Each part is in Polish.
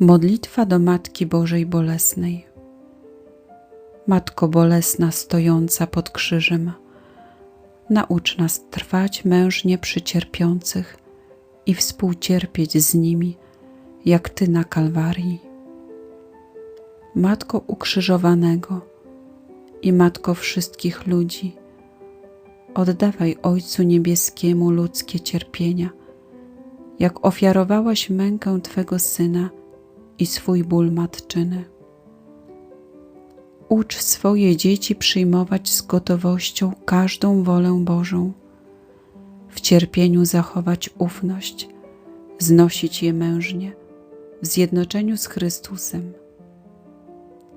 Modlitwa do Matki Bożej Bolesnej. Matko Bolesna stojąca pod krzyżem, naucz nas trwać mężnie przy cierpiących i współcierpieć z nimi, jak Ty na Kalwarii. Matko ukrzyżowanego i Matko wszystkich ludzi, oddawaj Ojcu Niebieskiemu ludzkie cierpienia, jak ofiarowałaś mękę Twego Syna i swój ból matczyny. Ucz swoje dzieci przyjmować z gotowością każdą wolę Bożą, w cierpieniu zachować ufność, znosić je mężnie, w zjednoczeniu z Chrystusem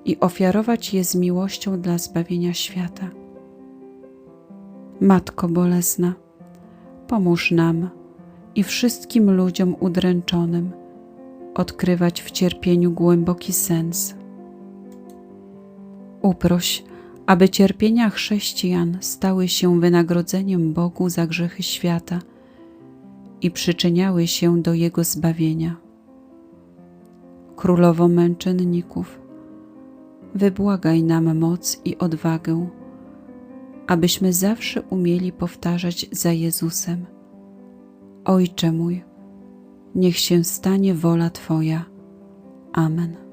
i ofiarować je z miłością dla zbawienia świata. Matko Bolesna, pomóż nam i wszystkim ludziom udręczonym odkrywać w cierpieniu głęboki sens. Uproś, aby cierpienia chrześcijan stały się wynagrodzeniem Bogu za grzechy świata i przyczyniały się do Jego zbawienia. Królowo męczenników, wybłagaj nam moc i odwagę, abyśmy zawsze umieli powtarzać za Jezusem: Ojcze mój, niech się stanie wola Twoja. Amen.